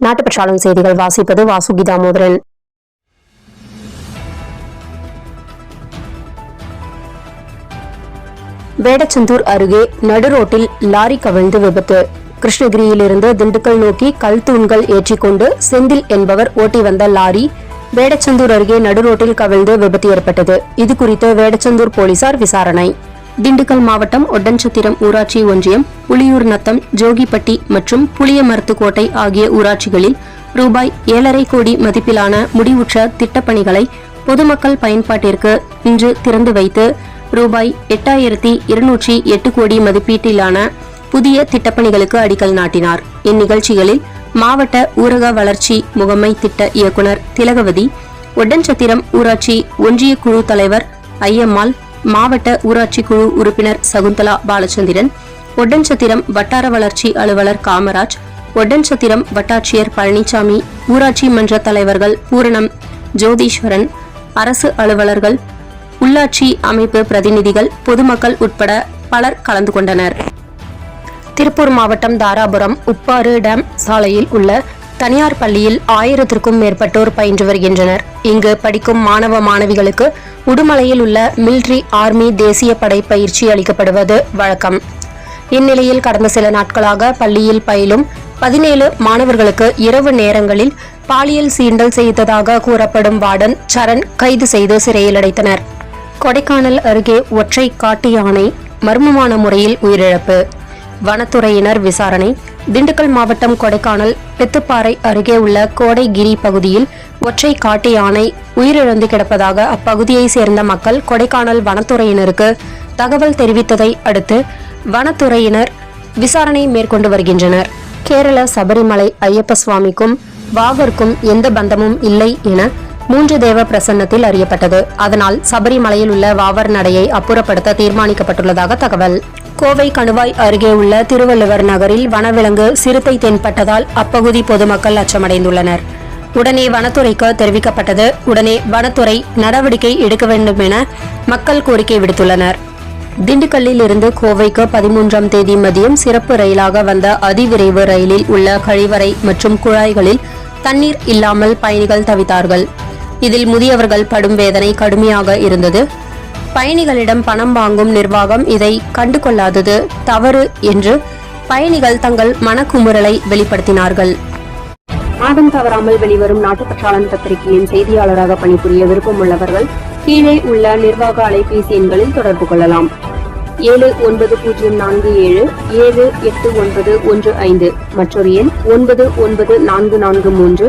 நாட்டுப்பற்றாளன் செய்திகள் வாசிப்பது வாசுகி தாமோதரன் வேடச்சந்தூர் அருகே நடுரோட்டில் லாரி கவிழ்ந்து விபத்து. கிருஷ்ணகிரியிலிருந்து திண்டுக்கல் நோக்கி கல் தூண்கள் ஏற்றிக்கொண்டு செந்தில் என்பவர் ஓட்டி வந்த லாரி வேடச்சந்தூர் அருகே நடுரோட்டில் கவிழ்ந்து விபத்து ஏற்பட்டது. இது குறித்து வேடச்சந்தூர் போலீசார் விசாரணை. திண்டுக்கல் மாவட்டம் ஒட்டன்சத்திரம் ஊராட்சி ஒன்றியம் புலியூர் நத்தம் ஜோகிப்பட்டி மற்றும் புளியமரத்துக்கோட்டை ஆகிய ஊராட்சிகளில் ரூபாய் ஏழரை கோடி மதிப்பிலான முடிவுற்ற திட்டப்பணிகளை பொதுமக்கள் பயன்பாட்டிற்கு இன்று திறந்து வைத்து ரூபாய் எட்டாயிரத்தி இருநூற்றி எட்டு கோடி மதிப்பீட்டிலான புதிய திட்டப்பணிகளுக்கு அடிக்கல் நாட்டினார். இந்நிகழ்ச்சிகளில் மாவட்ட ஊரக வளர்ச்சி முகமை திட்ட இயக்குனர் திலகவதி ஒட்டன்சத்திரம் ஊராட்சி ஒன்றிய குழு தலைவர் ஐயம்மாள் மாவட்ட ஊராட்சி குழு உறுப்பினர் சகுந்தலா பாலச்சந்திரன் ஒட்டன்சத்திரம் வட்டார வளர்ச்சி அலுவலர் காமராஜ் ஒட்டன்சத்திரம் வட்டாட்சியர் பழனிசாமி ஊராட்சி மன்ற தலைவர்கள் பூரணம் ஜோதீஸ்வரன் அரசு அலுவலர்கள் உள்ளாட்சி அமைப்பு பிரதிநிதிகள் பொதுமக்கள் உட்பட பலர் கலந்து கொண்டனர். திருப்பூர் மாவட்டம் தாராபுரம் உப்பாறு டேம் சாலையில் உள்ள தனியார் பள்ளியில் ஆயிரத்திற்கும் மேற்பட்டோர் பயின்று வருகின்றனர். இங்கு படிக்கும் மாணவ மாணவிகளுக்கு உடுமலையில் உள்ள மில்ட்ரி ஆர்மி தேசிய படை பயிற்சி அளிக்கப்படுவது வழக்கம். இந்நிலையில் கடந்த சில நாட்களாக பள்ளியில் பயிலும் பதினேழு மாணவர்களுக்கு இரவு நேரங்களில் பாலியல் சீண்டல் செய்ததாக கூறப்படும் வார்டன் சரண் கைது செய்து சிறையில் அடைத்தனர். கொடைக்கானல் அருகே ஒற்றை காட்டு யானை மர்மமான முறையில் உயிரிழப்பு. வனத்துறையினர் விசாரணை. திண்டுக்கல் மாவட்டம் கொடைக்கானல் பெத்துப்பாறை அருகே உள்ள கோடைகிரி பகுதியில் ஒற்றை காட்டு யானை உயிரிழந்து கிடப்பதாக அப்பகுதியை சேர்ந்த மக்கள் கொடைக்கானல் வனத்துறையினருக்கு தகவல் தெரிவித்ததை அடுத்து வனத்துறையினர் விசாரணை மேற்கொண்டு வருகின்றனர். கேரள சபரிமலை ஐயப்ப சுவாமிக்கும் வாவர்க்கும் எந்த பந்தமும் இல்லை என மூன்று தேவ பிரசன்னத்தில் அறியப்பட்டது. அதனால் சபரிமலையில் உள்ள வாவர் நடையை அப்புறப்படுத்த தீர்மானிக்கப்பட்டுள்ளதாக தகவல். கோவை கணுவாய் அருகே உள்ள திருவள்ளுவர் நகரில் வனவிலங்கு சிறுத்தை தென்பட்டதால் அப்பகுதி பொதுமக்கள் அச்சமடைந்துள்ளனர். உடனே வனத்துறைக்கு தெரிவிக்கப்பட்டது. உடனே வனத்துறை நடவடிக்கை எடுக்க வேண்டும் என மக்கள் கோரிக்கை விடுத்துள்ளனர். திண்டுக்கல்லில் இருந்து கோவைக்கு பதிமூன்றாம் தேதி மதியம் சிறப்பு ரயிலாக வந்த அதிவிரைவு ரயிலில் உள்ள கழிவறை மற்றும் குழாய்களில் தண்ணீர் இல்லாமல் பயணிகள் தவித்தார்கள். இதில் முதியவர்கள் படும் வேதனை கடுமையாக இருந்தது. பயணிகளிடம் பணம் வாங்கும் நிர்வாகம் இதை கண்டுகொள்ளாதது தவறு என்று பயணிகள் தங்கள் மனக்குமுறலை வெளிப்படுத்தினார்கள். மாதம் தவறாமல் வெளிவரும் நாட்டுப்பற்றாளன் பத்திரிகையின் செய்தியாளராக பணிபுரிய விருப்பம் உள்ளவர்கள் கீழே உள்ள நிர்வாக அலைபேசி எண்களில் தொடர்பு கொள்ளலாம். ஏழு ஒன்பது பூஜ்ஜியம் நான்கு ஏழு ஏழு எட்டு ஒன்பது ஒன்று ஐந்து மற்றொரு எண் ஒன்பது ஒன்பது நான்கு நான்கு மூன்று